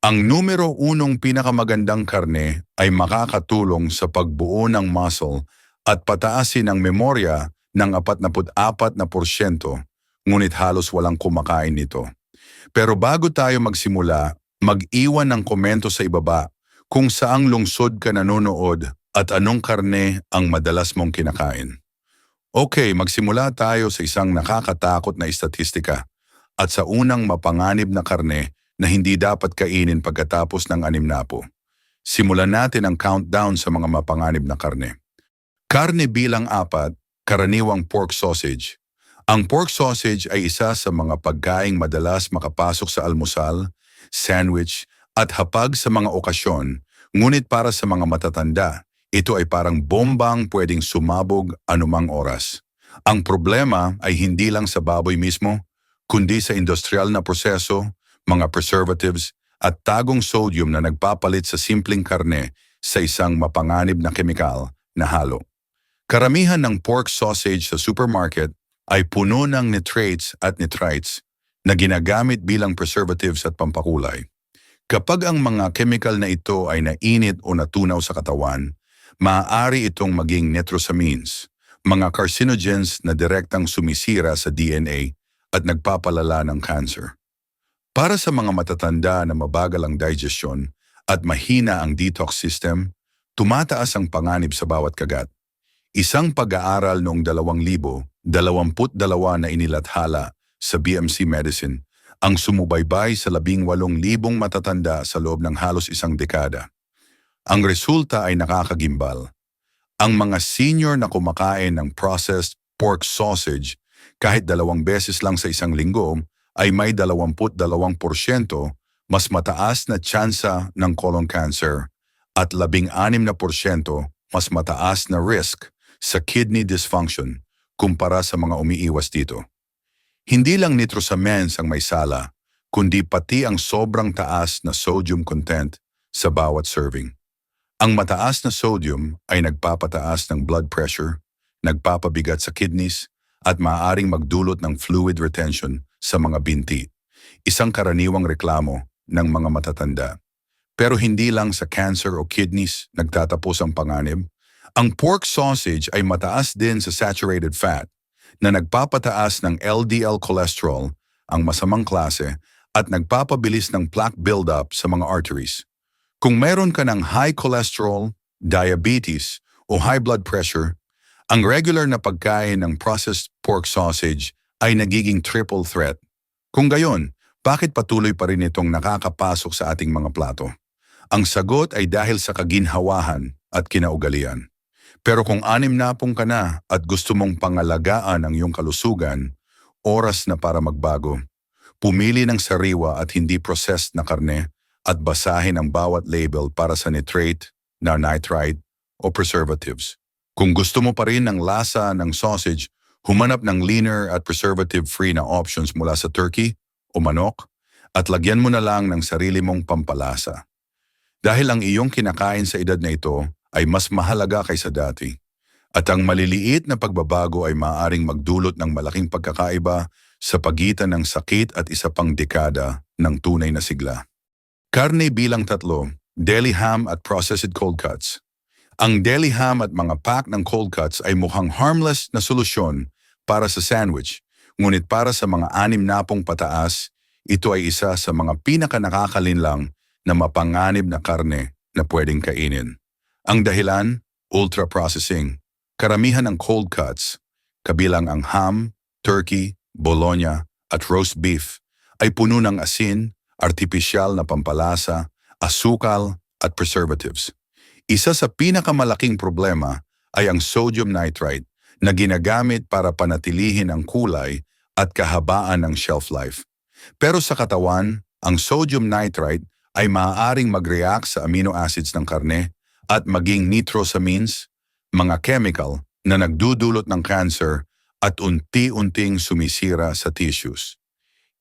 Ang numero unong pinakamagandang karne ay makakatulong sa pagbuo ng muscle at pataasin ang memorya ng 44 na porsyento, ngunit halos walang kumakain nito. Pero bago tayo magsimula, mag-iwan ng komento sa ibaba kung saang lungsod ka nanonood at anong karne ang madalas mong kinakain. Okay, magsimula tayo sa isang nakakatakot na istatistika at sa unang mapanganib na karne na hindi dapat kainin pagkatapos ng anim na po. Simulan natin ang countdown sa mga mapanganib na karne. Karne bilang apat, karaniwang pork sausage. Ang pork sausage ay isa sa mga pagkaing madalas makapasok sa almusal, sandwich, at hapag sa mga okasyon, ngunit para sa mga matatanda, ito ay parang bombang pwedeng sumabog anumang oras. Ang problema ay hindi lang sa baboy mismo, kundi sa industrial na proseso, mga preservatives, at tagong sodium na nagpapalit sa simpleng karne sa isang mapanganib na kemikal na halo. Karamihan ng pork sausage sa supermarket ay puno ng nitrates at nitrites na ginagamit bilang preservatives at pampakulay. Kapag ang mga chemical na ito ay nainit o natunaw sa katawan, maaari itong maging nitrosamines, mga carcinogens na direktang sumisira sa DNA at nagpapalala ng cancer. Para sa mga matatanda na mabagal ang digestion at mahina ang detox system, tumataas ang panganib sa bawat kagat. Isang pag-aaral noong 2022 na inilathala sa BMC Medicine ang sumubaybay sa 18,000 matatanda sa loob ng halos isang dekada. Ang resulta ay nakakagimbal. Ang mga senior na kumakain ng processed pork sausage kahit dalawang beses lang sa isang linggo ay may 22% mas mataas na tsansa ng colon cancer at 16% mas mataas na risk sa kidney dysfunction kumpara sa mga umiiwas dito. Hindi lang nitrosamines ang may sala, kundi pati ang sobrang taas na sodium content sa bawat serving. Ang mataas na sodium ay nagpapataas ng blood pressure, nagpapabigat sa kidneys, at maaaring magdulot ng fluid retention sa mga binti. Isang karaniwang reklamo ng mga matatanda. Pero hindi lang sa cancer o kidneys nagtatapos ang panganib. Ang pork sausage ay mataas din sa saturated fat na nagpapataas ng LDL cholesterol, ang masamang klase, at nagpapabilis ng plaque buildup sa mga arteries. Kung meron ka ng high cholesterol, diabetes, o high blood pressure, ang regular na pagkain ng processed pork sausage ay nagiging triple threat. Kung gayon, bakit patuloy pa rin itong nakakapasok sa ating mga plato? Ang sagot ay dahil sa kaginhawahan at kinaugalian. Pero kung anim na pong ka na at gusto mong pangalagaan ang iyong kalusugan, oras na para magbago. Pumili ng sariwa at hindi processed na karne at basahin ang bawat label para sa nitrate, na nitrite o preservatives. Kung gusto mo pa rin ng lasa ng sausage, humanap ng leaner at preservative-free na options mula sa turkey o manok at lagyan mo na lang ng sarili mong pampalasa. Dahil ang iyong kinakain sa edad na ito ay mas mahalaga kaysa dati. At ang maliliit na pagbabago ay maaaring magdulot ng malaking pagkakaiba sa pagitan ng sakit at isa pang dekada ng tunay na sigla. Karne bilang tatlo, deli ham at processed cold cuts. Ang deli ham at mga pack ng cold cuts ay mukhang harmless na solusyon para sa sandwich, ngunit para sa mga anim na pong pataas, ito ay isa sa mga pinakanakakalinlang na mapanganib na karne na pwedeng kainin. Ang dahilan, ultra-processing. Karamihan ng cold cuts, kabilang ang ham, turkey, bologna at roast beef, ay puno ng asin, artipisyal na pampalasa, asukal at preservatives. Isa sa pinakamalaking problema ay ang sodium nitrite na ginagamit para panatilihin ang kulay at kahabaan ng shelf life. Pero sa katawan, ang sodium nitrite ay maaaring mag-react sa amino acids ng karne at maging nitrosamines, mga chemical na nagdudulot ng cancer at unti-unting sumisira sa tissues.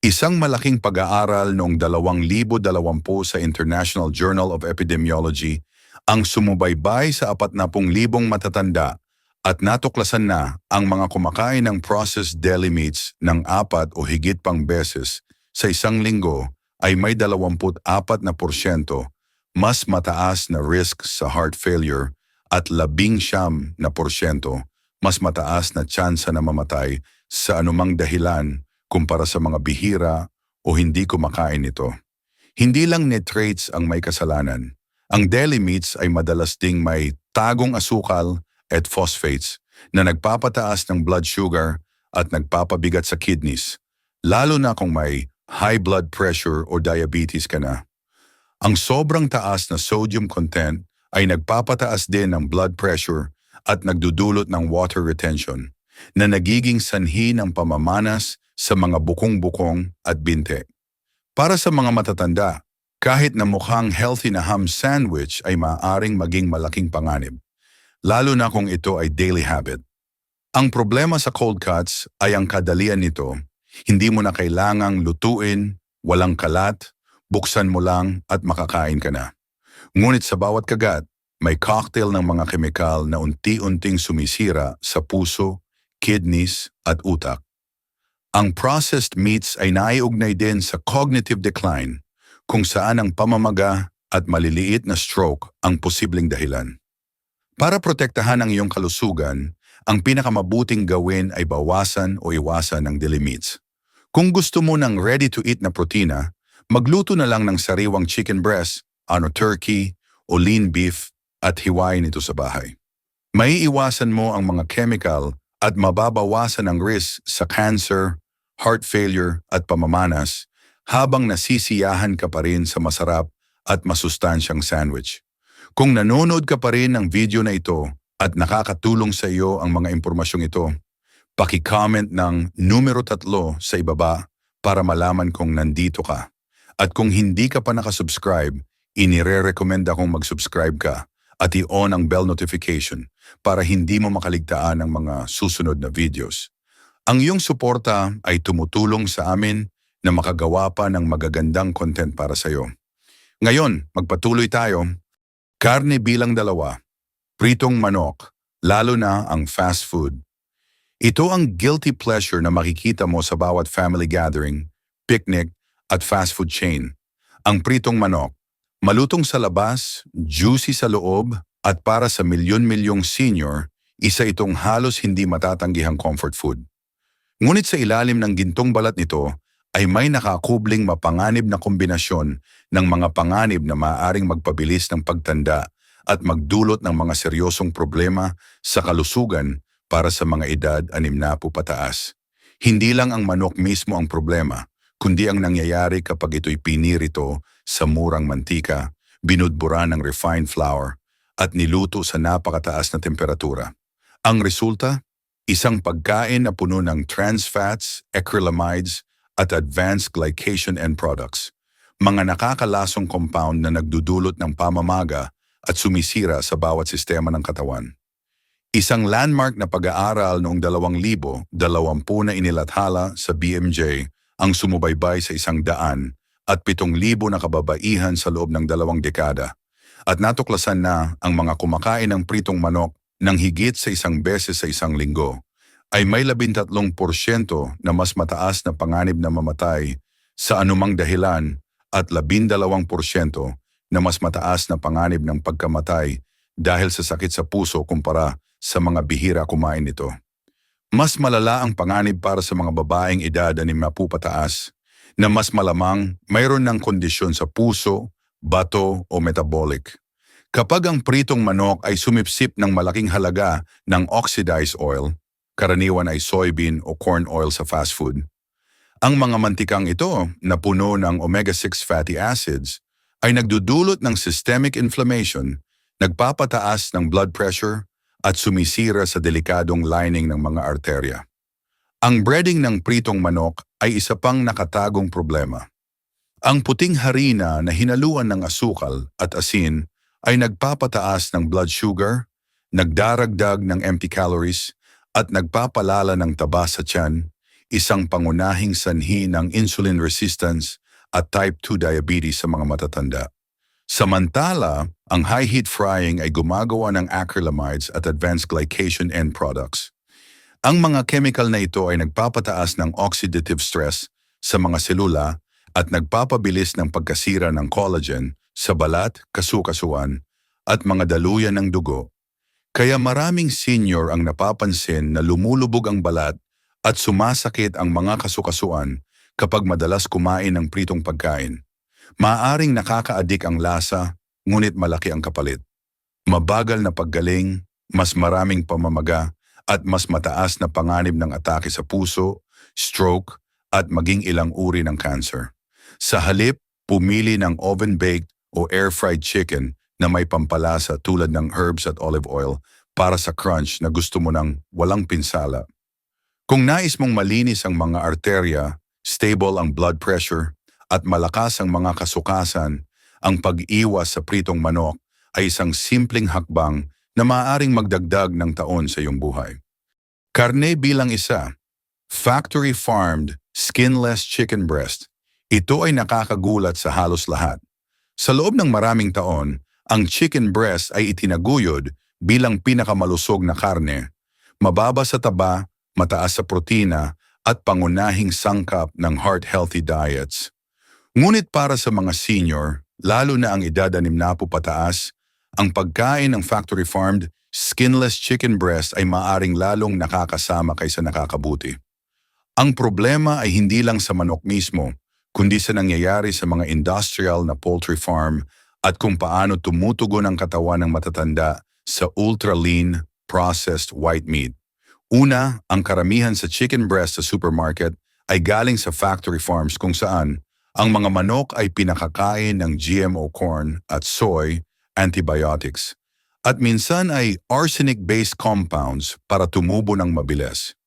Isang malaking pag-aaral noong 2020 sa International Journal of Epidemiology ang sumubaybay sa 40,000 matatanda at natuklasan na ang mga kumakain ng processed deli meats ng apat o higit pang beses sa isang linggo ay may 24 na porsyento mas mataas na risk sa heart failure at labing siyam na porsyento mas mataas na tsansa na mamatay sa anumang dahilan kumpara sa mga bihira o hindi kumakain nito. Hindi lang nitrates ang may kasalanan. Ang deli meats ay madalas ding may tagong asukal at phosphates na nagpapataas ng blood sugar at nagpapabigat sa kidneys, lalo na kung may high blood pressure o diabetes ka na. Ang sobrang taas na sodium content ay nagpapataas din ng blood pressure at nagdudulot ng water retention na nagiging sanhi ng pamamanas sa mga bukong-bukong at binte. Para sa mga matatanda, kahit na mukhang healthy na ham sandwich ay maaaring maging malaking panganib, lalo na kung ito ay daily habit. Ang problema sa cold cuts ay ang kadalian nito. Hindi mo na kailangang lutuin, walang kalat, buksan mo lang at makakain ka na. Ngunit sa bawat kagat, may cocktail ng mga kemikal na unti-unting sumisira sa puso, kidneys at utak. Ang processed meats ay naiugnay din sa cognitive decline kung saan ang pamamaga at maliliit na stroke ang posibleng dahilan. Para protektahan ang iyong kalusugan, ang pinakamabuting gawin ay bawasan o iwasan ng deli meats. Kung gusto mo ng ready-to-eat na protina, magluto na lang ng sariwang chicken breast, ano turkey, o lean beef at hiwain ito sa bahay. Maiiwasan mo ang mga chemical at mababawasan ang risk sa cancer, heart failure at pamamanas habang nasisiyahan ka pa rin sa masarap at masustansyang sandwich. Kung nanonood ka pa rin ng video na ito at nakakatulong sa iyo ang mga impormasyong ito, paki-comment ng numero tatlo sa ibaba para malaman kung nandito ka. At kung hindi ka pa nakasubscribe, inire-recommend akong mag-subscribe ka at i-on ang bell notification para hindi mo makaligtaan ang mga susunod na videos. Ang iyong suporta ay tumutulong sa amin na makagawa pa ng magagandang content para sa iyo. Ngayon, magpatuloy tayo. Karne bilang dalawa, pritong manok, lalo na ang fast food. Ito ang guilty pleasure na makikita mo sa bawat family gathering, picnic at fast food chain. Ang pritong manok, malutong sa labas, juicy sa loob at para sa milyon-milyong senior, isa itong halos hindi matatanggihang comfort food. Ngunit sa ilalim ng gintong balat nito ay may nakakubling mapanganib na kombinasyon ng mga panganib na maaaring magpabilis ng pagtanda at magdulot ng mga seryosong problema sa kalusugan para sa mga edad anim na po pataas. Hindi lang ang manok mismo ang problema, kundi ang nangyayari kapag ito'y pinirito sa murang mantika, binudbura ng refined flour, at niluto sa napakataas na temperatura. Ang resulta? Isang pagkain na puno ng trans fats, acrylamides, at advanced glycation end products. Mga nakakalasong compound na nagdudulot ng pamamaga at sumisira sa bawat sistema ng katawan. Isang landmark na pag-aaral noong 2020 na inilathala sa BMJ ang sumubaybay sa isang daan at 7,000 na kababaihan sa loob ng dalawang dekada at natuklasan na ang mga kumakain ng pritong manok ng higit sa isang beses sa isang linggo ay may 13% na mas mataas na panganib na mamatay sa anumang dahilan at 12% na mas mataas na panganib ng pagkamatay dahil sa sakit sa puso kumpara sa mga bihira kumain nito. Mas malala ang panganib para sa mga babaeng edad na pataas na mas malamang mayroon ng kondisyon sa puso, bato o metabolic. Kapag ang pritong manok ay sumipsip ng malaking halaga ng oxidized oil, karaniwan ay soybean o corn oil sa fast food, ang mga mantikang ito na puno ng omega-6 fatty acids ay nagdudulot ng systemic inflammation, nagpapataas ng blood pressure at sumisira sa delikadong lining ng mga arterya. Ang breading ng pritong manok ay isa pang nakatagong problema. Ang puting harina na hinaluan ng asukal at asin ay nagpapataas ng blood sugar, nagdaragdag ng empty calories, at nagpapalala ng taba sa tiyan, isang pangunahing sanhi ng insulin resistance at type 2 diabetes sa mga matatanda. Samantala, ang high heat frying ay gumagawa ng acrylamides at advanced glycation end products. Ang mga chemical na ito ay nagpapataas ng oxidative stress sa mga selula at nagpapabilis ng pagkasira ng collagen sa balat, kasukasuan at mga daluyan ng dugo. Kaya maraming senior ang napapansin na lumulubog ang balat at sumasakit ang mga kasukasuan kapag madalas kumain ng pritong pagkain. Maaring nakakaadik ang lasa, ngunit malaki ang kapalit. Mabagal na paggaling, mas maraming pamamaga, at mas mataas na panganib ng atake sa puso, stroke, at maging ilang uri ng cancer. Sa halip, pumili ng oven-baked o air-fried chicken na may pampalasa tulad ng herbs at olive oil para sa crunch na gusto mo ng walang pinsala. Kung nais mong malinis ang mga arterya, stable ang blood pressure, at malakas ang mga kasukasan, ang pag-iwas sa pritong manok ay isang simpleng hakbang na maaaring magdagdag ng taon sa iyong buhay. Karne bilang isa, factory farmed, skinless chicken breast. Ito ay nakakagulat sa halos lahat. Sa loob ng maraming taon, ang chicken breast ay itinaguyod bilang pinakamalusog na karne, mababa sa taba, mataas sa protina, at pangunahing sangkap ng heart-healthy diets. Ngunit para sa mga senior, lalo na ang edad anim na po pataas, ang pagkain ng factory farmed, skinless chicken breast ay maaring lalong nakakasama kaysa nakakabuti. Ang problema ay hindi lang sa manok mismo, kundi sa nangyayari sa mga industrial na poultry farm at kung paano tumutugon ang katawan ng matatanda sa ultra-lean, processed white meat. Una, ang karamihan sa chicken breast sa supermarket ay galing sa factory farms kung saan ang mga manok ay pinakakain ng GMO corn at soy, antibiotics, at minsan ay arsenic-based compounds para tumubo ng mabilis.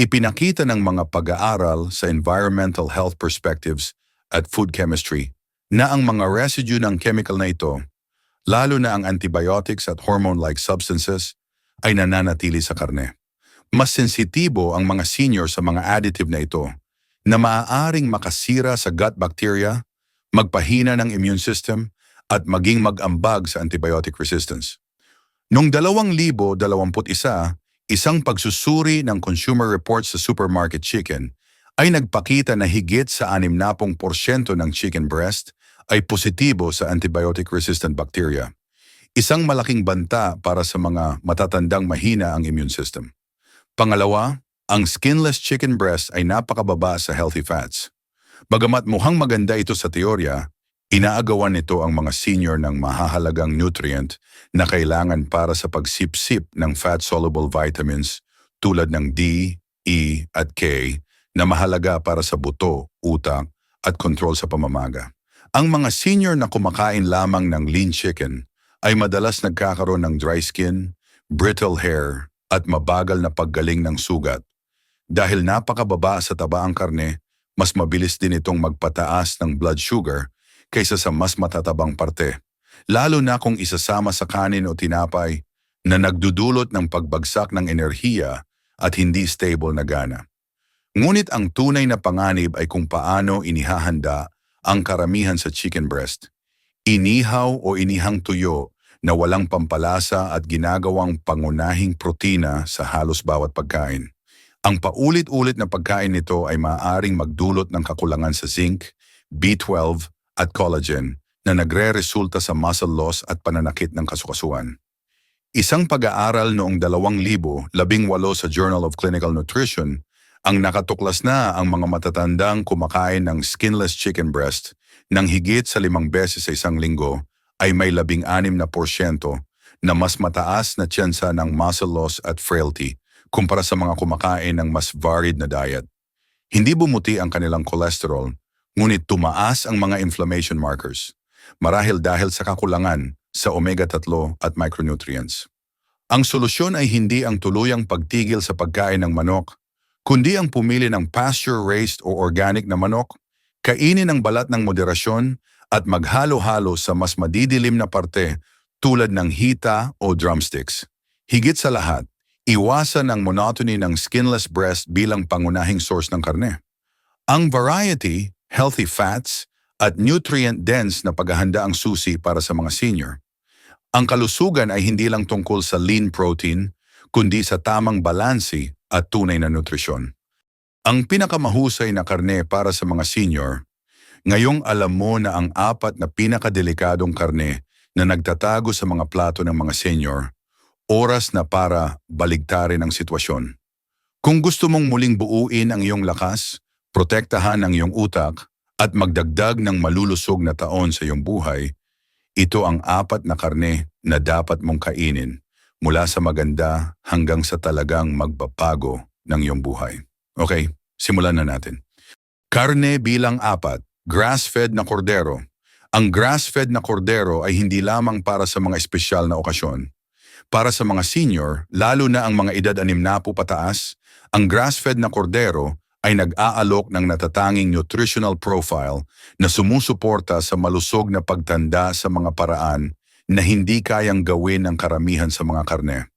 Ipinakita ng mga pag-aaral sa environmental health perspectives at food chemistry na ang mga residue ng chemical na ito, lalo na ang antibiotics at hormone-like substances, ay nananatili sa karne. Mas sensitibo ang mga senior sa mga additive na ito na maaaring makasira sa gut bacteria, magpahina ng immune system, at maging mag-ambag sa antibiotic resistance. Noong 2021, isang pagsusuri ng consumer reports sa supermarket chicken ay nagpakita na higit sa 60% ng chicken breast ay positibo sa antibiotic-resistant bacteria. Isang malaking banta para sa mga matatandang mahina ang immune system. Pangalawa, ang skinless chicken breast ay napakababa sa healthy fats. Bagamat mukhang maganda ito sa teorya, inaagawan nito ang mga senior ng mahahalagang nutrient na kailangan para sa pagsipsip ng fat-soluble vitamins tulad ng D, E at K na mahalaga para sa buto, utak at kontrol sa pamamaga. Ang mga senior na kumakain lamang ng lean chicken ay madalas nagkakaroon ng dry skin, brittle hair at mabagal na paggaling ng sugat dahil napakababa sa taba ang karne, mas mabilis din itong magpataas ng blood sugar kaysa sa mas matatabang parte. Lalo na kung isasama sa kanin o tinapay na nagdudulot ng pagbagsak ng enerhiya at hindi stable na gana. Ngunit ang tunay na panganib ay kung paano inihahanda ang karamihan sa chicken breast. Inihaw o inihang tuyo na walang pampalasa at ginagawang pangunahing protina sa halos bawat pagkain. Ang paulit-ulit na pagkain nito ay maaaring magdulot ng kakulangan sa zinc, B12 at collagen na nagre-resulta sa muscle loss at pananakit ng kasukasuan. Isang pag-aaral noong 2018 sa Journal of Clinical Nutrition ang nakatuklas na ang mga matatandang kumakain ng skinless chicken breast ng higit sa limang beses sa isang linggo ay may labing anim na porsyento na mas mataas na tsansa ng muscle loss at frailty kumpara sa mga kumakain ng mas varied na diet. Hindi bumuti ang kanilang cholesterol, ngunit tumaas ang mga inflammation markers, marahil dahil sa kakulangan sa omega-3 at micronutrients. Ang solusyon ay hindi ang tuluyang pagtigil sa pagkain ng manok, kundi ang pumili ng pasture-raised o organic na manok, kainin ang balat ng moderasyon at maghalo-halo sa mas madidilim na parte tulad ng hita o drumsticks. Higit sa lahat, Iwasan ang monotony ng skinless breast bilang pangunahing source ng karne. Ang variety, healthy fats, at nutrient-dense na paghahanda ang susi para sa mga senior. Ang kalusugan ay hindi lang tungkol sa lean protein, kundi sa tamang balansi at tunay na nutrisyon. Ang pinakamahusay na karne para sa mga senior, Ngayong alam mo na ang apat na pinakadelikadong karne na nagtatago sa mga plato ng mga senior, oras na para baligtarin ang sitwasyon. Kung gusto mong muling buuin ang iyong lakas, protektahan ang iyong utak, at magdagdag ng malulusog na taon sa iyong buhay, ito ang apat na karne na dapat mong kainin mula sa maganda hanggang sa talagang magbabago ng iyong buhay. Okay, simulan na natin. Karne bilang apat, grass-fed na kordero. Ang grass-fed na kordero ay hindi lamang para sa mga espesyal na okasyon. Para sa mga senior, lalo na ang mga edad anim na po pataas, ang grass-fed na kordero ay nag-aalok ng natatanging nutritional profile na sumusuporta sa malusog na pagtanda sa mga paraan na hindi kayang gawin ng karamihan sa mga karne.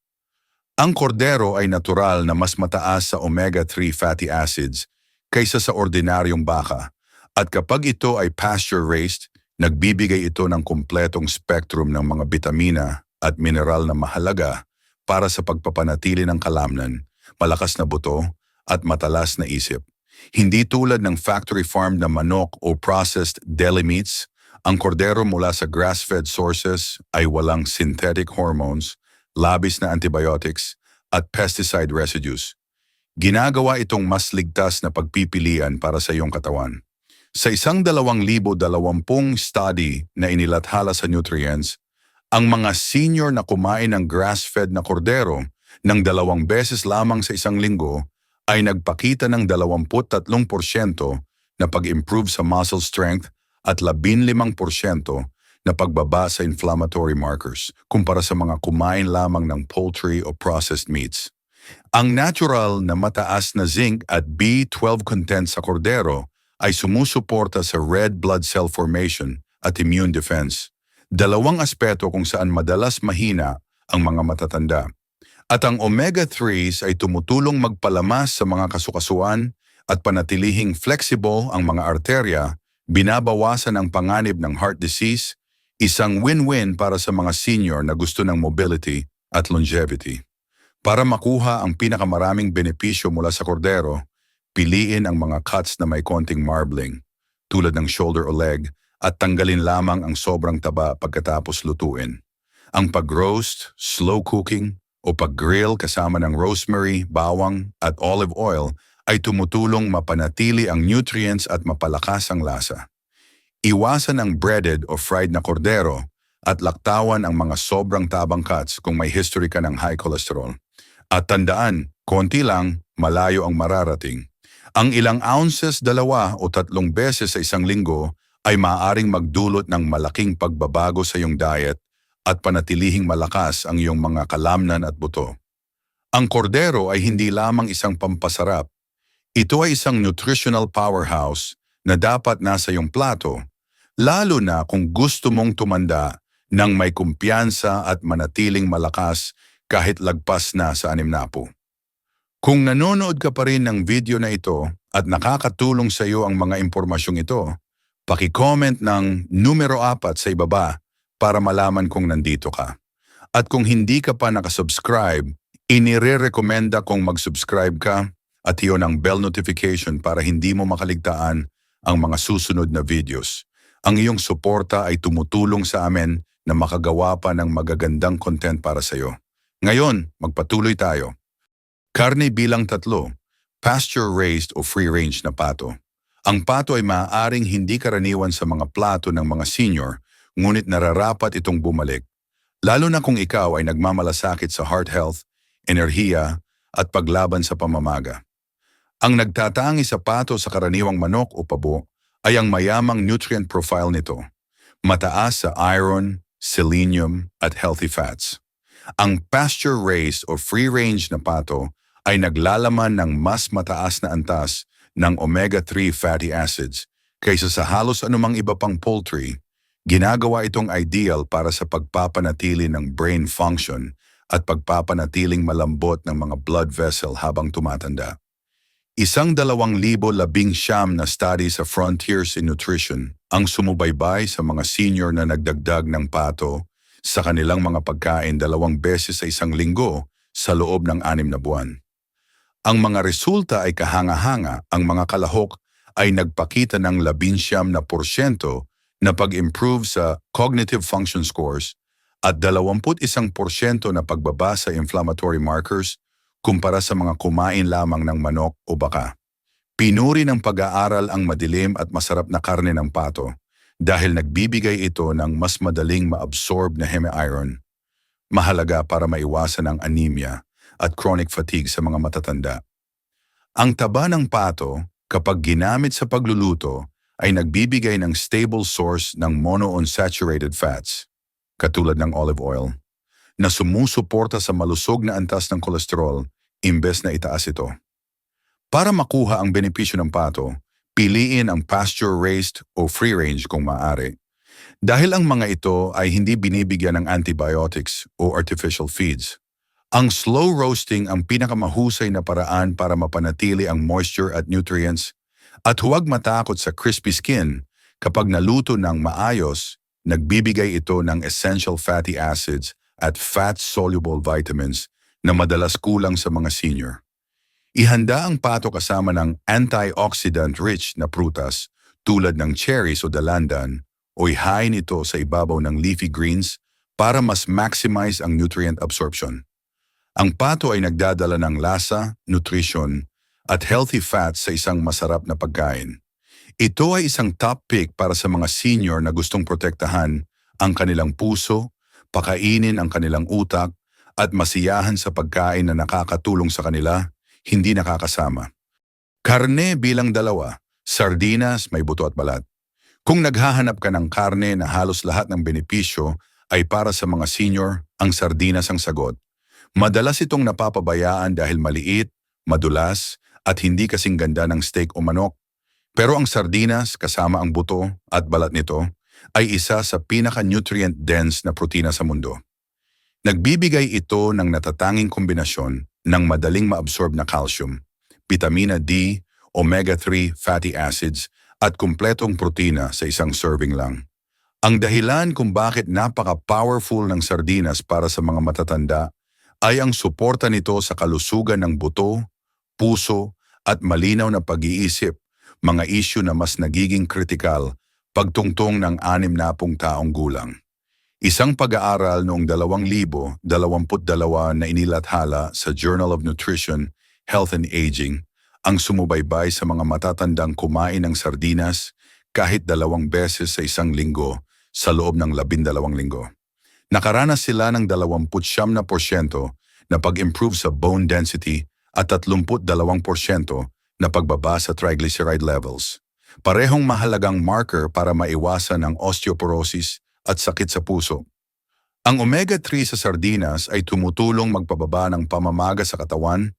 Ang kordero ay natural na mas mataas sa omega-3 fatty acids kaysa sa ordinaryong baka at kapag ito ay pasture-raised, nagbibigay ito ng kumpletong spectrum ng mga bitamina at mineral na mahalaga para sa pagpapanatili ng kalamnan, malakas na buto at matalas na isip. Hindi tulad ng factory farmed na manok o processed deli meats, ang kordero mula sa grass-fed sources ay walang synthetic hormones, labis na antibiotics, at pesticide residues. Ginagawa itong mas ligtas na pagpipilian para sa iyong katawan. Sa isang dalawang libo dalawampung study na inilathala sa nutrients, ang mga senior na kumain ng grass-fed na kordero ng dalawang beses lamang sa isang linggo ay nagpakita ng 23% na pag-improve sa muscle strength at 15% na pagbaba sa inflammatory markers kumpara sa mga kumain lamang ng poultry o processed meats. Ang natural na mataas na zinc at B12 content sa kordero ay sumusuporta sa red blood cell formation at immune defense. Dalawang aspeto kung saan madalas mahina ang mga matatanda. At ang omega-3s ay tumutulong magpalamas sa mga kasukasuan at panatilihing flexible ang mga arterya, binabawasan ang panganib ng heart disease, isang win-win para sa mga senior na gusto ng mobility at longevity. Para makuha ang pinakamaraming benepisyo mula sa kordero, piliin ang mga cuts na may konting marbling, tulad ng shoulder o leg, at tanggalin lamang ang sobrang taba pagkatapos lutuin. Ang pag-roast, slow cooking, o pag-grill kasama ng rosemary, bawang at olive oil ay tumutulong mapanatili ang nutrients at mapalakas ang lasa. Iwasan ang breaded o fried na kordero at laktawan ang mga sobrang tabang cuts kung may history ka ng high cholesterol. At tandaan, konti lang, malayo ang mararating. Ang ilang ounces dalawa o tatlong beses sa isang linggo ay maaaring magdulot ng malaking pagbabago sa iyong diet at panatilihing malakas ang iyong mga kalamnan at buto. Ang kordero ay hindi lamang isang pampasarap. Ito ay isang nutritional powerhouse na dapat nasa iyong plato, lalo na kung gusto mong tumanda ng may kumpiyansa at manatiling malakas kahit lagpas na sa anim. Kung nanonood ka pa rin ng video na ito at nakakatulong sa iyo ang mga impormasyong ito, paki-comment ng numero 4 sa ibaba para malaman kung nandito ka. At kung hindi ka pa nakasubscribe, inire-recommenda kong mag-subscribe ka at iyon ang bell notification para hindi mo makaligtaan ang mga susunod na videos. Ang iyong suporta ay tumutulong sa amin na makagawa pa ng magagandang content para sa iyo. Ngayon, magpatuloy tayo. Karne bilang tatlo, pasture-raised o free-range na pato. Ang pato ay maaaring hindi karaniwan sa mga plato ng mga senior ngunit nararapat itong bumalik, lalo na kung ikaw ay nagmamalasakit sa heart health, enerhiya, at paglaban sa pamamaga. Ang nagtatangi sa pato sa karaniwang manok o pabo ay ang mayamang nutrient profile nito, mataas sa iron, selenium, at healthy fats. Ang pasture-raised o free-range na pato ay naglalaman ng mas mataas na antas ng omega-3 fatty acids kaysa sa halos anumang iba pang poultry Ginagawa itong ideal para sa pagpapanatili ng brain function at pagpapanatiling malambot ng mga blood vessel habang tumatanda. Isang dalawang libo labing siyam na study sa Frontiers in Nutrition ang sumubaybay sa mga senior na nagdagdag ng pato sa kanilang mga pagkain dalawang beses sa isang linggo sa loob ng anim na buwan. Ang mga resulta ay kahanga-hanga ang mga kalahok ay nagpakita ng labinsyam na porsyento na pag-improve sa cognitive function scores at 21% porsyento na pagbaba sa inflammatory markers kumpara sa mga kumain lamang ng manok o baka. Pinuri ng pag-aaral ang madilim at masarap na karne ng pato dahil nagbibigay ito ng mas madaling maabsorb na hemi-iron. Mahalaga para maiwasan ang anemia at chronic fatigue sa mga matatanda. Ang taba ng pato, kapag ginamit sa pagluluto, ay nagbibigay ng stable source ng monounsaturated fats, katulad ng olive oil, na sumusuporta sa malusog na antas ng kolesterol imbes na itaas ito. Para makuha ang benepisyo ng pato, piliin ang pasture-raised o free-range kung maaari. Dahil ang mga ito ay hindi binibigyan ng antibiotics o artificial feeds. Ang slow roasting ang pinakamahusay na paraan para mapanatili ang moisture at nutrients at huwag matakot sa crispy skin kapag naluto ng maayos, nagbibigay ito ng essential fatty acids at fat-soluble vitamins na madalas kulang sa mga senior. Ihanda ang pato kasama ng antioxidant-rich na prutas tulad ng cherries o dalandan o ihain ito sa ibabaw ng leafy greens para mas maximize ang nutrient absorption. Ang pato ay nagdadala ng lasa, nutrition, at healthy fats sa isang masarap na pagkain. Ito ay isang top pick para sa mga senior na gustong protektahan ang kanilang puso, pakainin ang kanilang utak, at masiyahan sa pagkain na nakakatulong sa kanila, hindi nakakasama. Karne bilang dalawa, sardinas may buto at balat. Kung naghahanap ka ng karne na halos lahat ng benepisyo ay para sa mga senior, ang sardinas ang sagot. Madalas itong napapabayaan dahil maliit, madulas, at hindi kasing ganda ng steak o manok. Pero ang sardinas kasama ang buto at balat nito ay isa sa pinaka-nutrient-dense na protina sa mundo. Nagbibigay ito ng natatanging kombinasyon ng madaling maabsorb na calcium, vitamina D, omega-3 fatty acids at kumpletong protina sa isang serving lang. Ang dahilan kung bakit napaka-powerful ng sardinas para sa mga matatanda ay ang suporta nito sa kalusugan ng buto, puso at malinaw na pag-iisip, mga isyu na mas nagiging kritikal pagtungtong ng anim na taong gulang. Isang pag-aaral noong 2022 na inilathala sa Journal of Nutrition, Health and Aging ang sumubaybay sa mga matatandang kumain ng sardinas kahit dalawang beses sa isang linggo sa loob ng labindalawang linggo. Nakaranas sila ng 29% na pag-improve sa bone density at 32% na pagbaba sa triglyceride levels. Parehong mahalagang marker para maiwasan ang osteoporosis at sakit sa puso. Ang omega-3 sa sardinas ay tumutulong magpababa ng pamamaga sa katawan,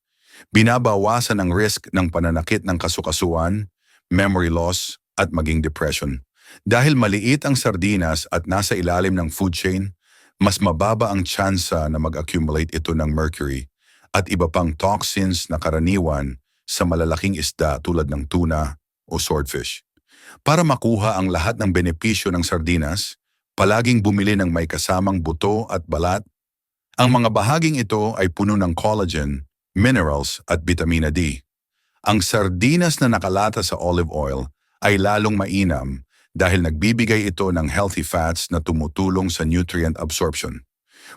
binabawasan ang risk ng pananakit ng kasukasuan, memory loss, at maging depression. Dahil maliit ang sardinas at nasa ilalim ng food chain, mas mababa ang tsansa na mag-accumulate ito ng mercury at iba pang toxins na karaniwan sa malalaking isda tulad ng tuna o swordfish. Para makuha ang lahat ng benepisyo ng sardinas, palaging bumili ng may kasamang buto at balat. Ang mga bahaging ito ay puno ng collagen, minerals at vitamina D. Ang sardinas na nakalata sa olive oil ay lalong mainam dahil nagbibigay ito ng healthy fats na tumutulong sa nutrient absorption.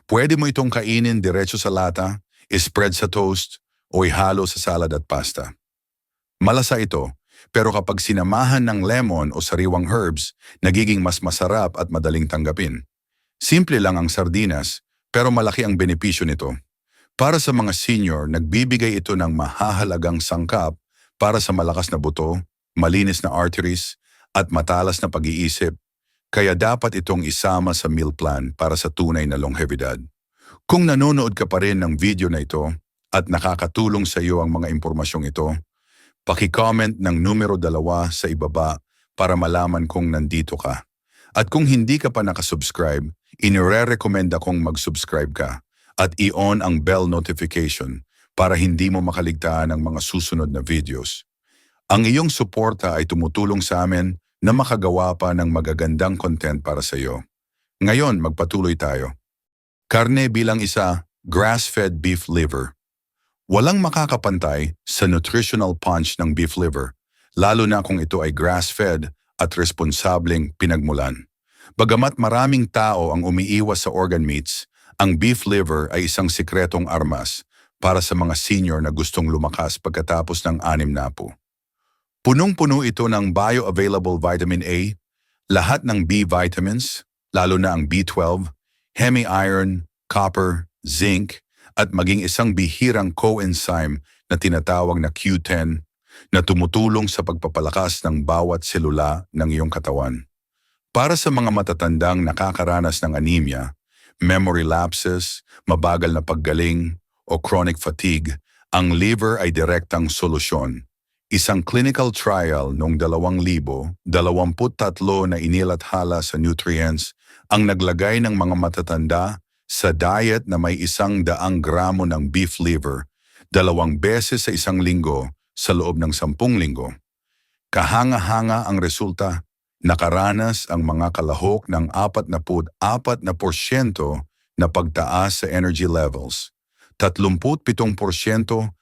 Pwede mo itong kainin diretso sa lata, spread sa toast, o ihalo sa salad at pasta. Malasa ito, pero kapag sinamahan ng lemon o sariwang herbs, nagiging mas masarap at madaling tanggapin. Simple lang ang sardinas, pero malaki ang benepisyo nito. Para sa mga senior, nagbibigay ito ng mahahalagang sangkap para sa malakas na buto, malinis na arteries, at matalas na pag-iisip, kaya dapat itong isama sa meal plan para sa tunay na longevity. Kung nanonood ka pa rin ng video na ito at nakakatulong sa iyo ang mga impormasyong ito, paki-comment ng numero dalawa sa ibaba para malaman kung nandito ka. At kung hindi ka pa nakasubscribe, inire-recommend akong mag-subscribe ka at i-on ang bell notification para hindi mo makaligtaan ang mga susunod na videos. Ang iyong suporta ay tumutulong sa amin na makagawa pa ng magagandang content para sa iyo. Ngayon, magpatuloy tayo. Karne bilang isa, grass-fed beef liver. Walang makakapantay sa nutritional punch ng beef liver lalo na kung ito ay grass-fed at responsableng pinagmulan. Bagamat maraming tao ang umiiwas sa organ meats, ang beef liver ay isang sikretong armas para sa mga senior na gustong lumakas pagkatapos ng anim na po. Punong-puno ito ng bioavailable vitamin A, lahat ng B vitamins, lalo na ang B12, hemi-iron, copper, zinc, at maging isang bihirang coenzyme na tinatawag na Q10 na tumutulong sa pagpapalakas ng bawat selula ng iyong katawan. Para sa mga matatandang nakakaranas ng anemia, memory lapses, mabagal na paggaling, o chronic fatigue, ang liver ay direktang solusyon. Isang clinical trial noong 2023 na inilathala sa nutrients ang naglagay ng mga matatanda sa diet na may isang daang gramo ng beef liver dalawang beses sa isang linggo sa loob ng sampung linggo. Kahanga-hanga ang resulta, nakaranas ang mga kalahok ng 44% na pagtaas sa energy levels, 37%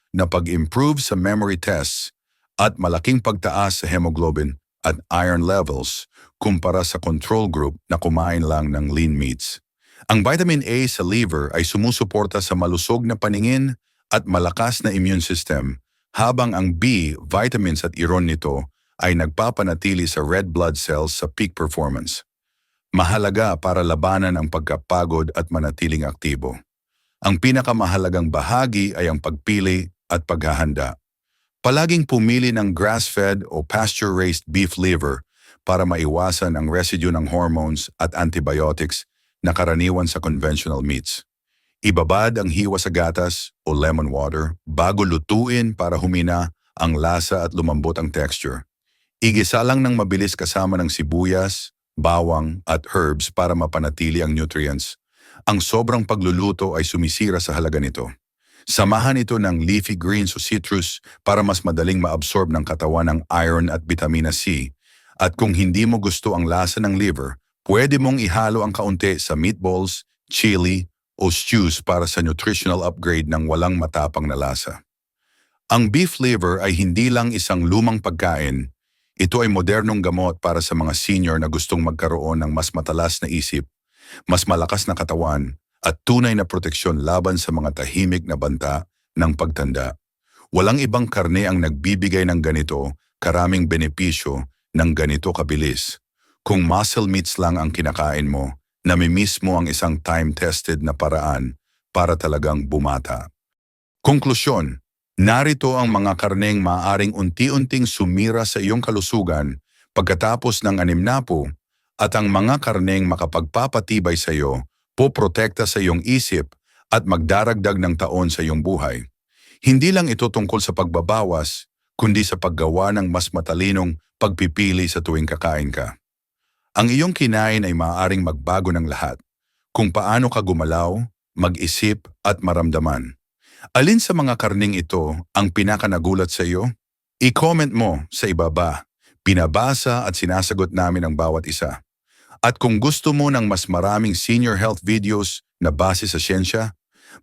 na pag-improve sa memory tests, at malaking pagtaas sa hemoglobin at iron levels kumpara sa control group na kumain lang ng lean meats. Ang vitamin A sa liver ay sumusuporta sa malusog na paningin at malakas na immune system, habang ang B, vitamins at iron nito ay nagpapanatili sa red blood cells sa peak performance. Mahalaga para labanan ang pagkapagod at manatiling aktibo. Ang pinakamahalagang bahagi ay ang pagpili at paghahanda. Palaging pumili ng grass-fed o pasture-raised beef liver para maiwasan ang residue ng hormones at antibiotics na karaniwan sa conventional meats. Ibabad ang hiwa sa gatas o lemon water bago lutuin para humina ang lasa at lumambot ang texture. Igisa lang ng mabilis kasama ng sibuyas, bawang at herbs para mapanatili ang nutrients. Ang sobrang pagluluto ay sumisira sa halaga nito. Samahan ito ng leafy greens o citrus para mas madaling maabsorb ng katawan ng iron at vitamina C. At kung hindi mo gusto ang lasa ng liver, pwede mong ihalo ang kaunti sa meatballs, chili, o stews para sa nutritional upgrade ng walang matapang na lasa. Ang beef liver ay hindi lang isang lumang pagkain, ito ay modernong gamot para sa mga senior na gustong magkaroon ng mas matalas na isip, mas malakas na katawan, at tunay na proteksyon laban sa mga tahimik na banta ng pagtanda. Walang ibang karne ang nagbibigay ng ganito karaming benepisyo ng ganito kabilis. Kung muscle meats lang ang kinakain mo, namimiss mo ang isang time-tested na paraan para talagang bumata. Konklusyon, narito ang mga karneng maaaring unti-unting sumira sa iyong kalusugan pagkatapos ng anim na po at ang mga karneng makapagpapatibay sa iyo poprotekta sa iyong isip at magdaragdag ng taon sa iyong buhay. Hindi lang ito tungkol sa pagbabawas, kundi sa paggawa ng mas matalinong pagpipili sa tuwing kakain ka. Ang iyong kinain ay maaaring magbago ng lahat, kung paano ka gumalaw, mag-isip at maramdaman. Alin sa mga karning ito ang pinakanagulat sa iyo? I-comment mo sa ibaba. Pinabasa at sinasagot namin ang bawat isa. At kung gusto mo ng mas maraming senior health videos na base sa siyensya,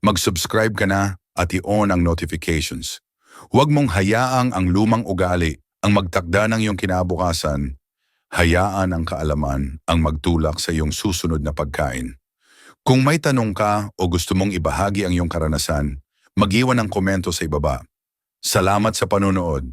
mag-subscribe ka na at i-on ang notifications. Huwag mong hayaang ang lumang ugali ang magtakda ng iyong kinabukasan. Hayaan ang kaalaman ang magtulak sa iyong susunod na pagkain. Kung may tanong ka o gusto mong ibahagi ang iyong karanasan, mag-iwan ng komento sa ibaba. Salamat sa panonood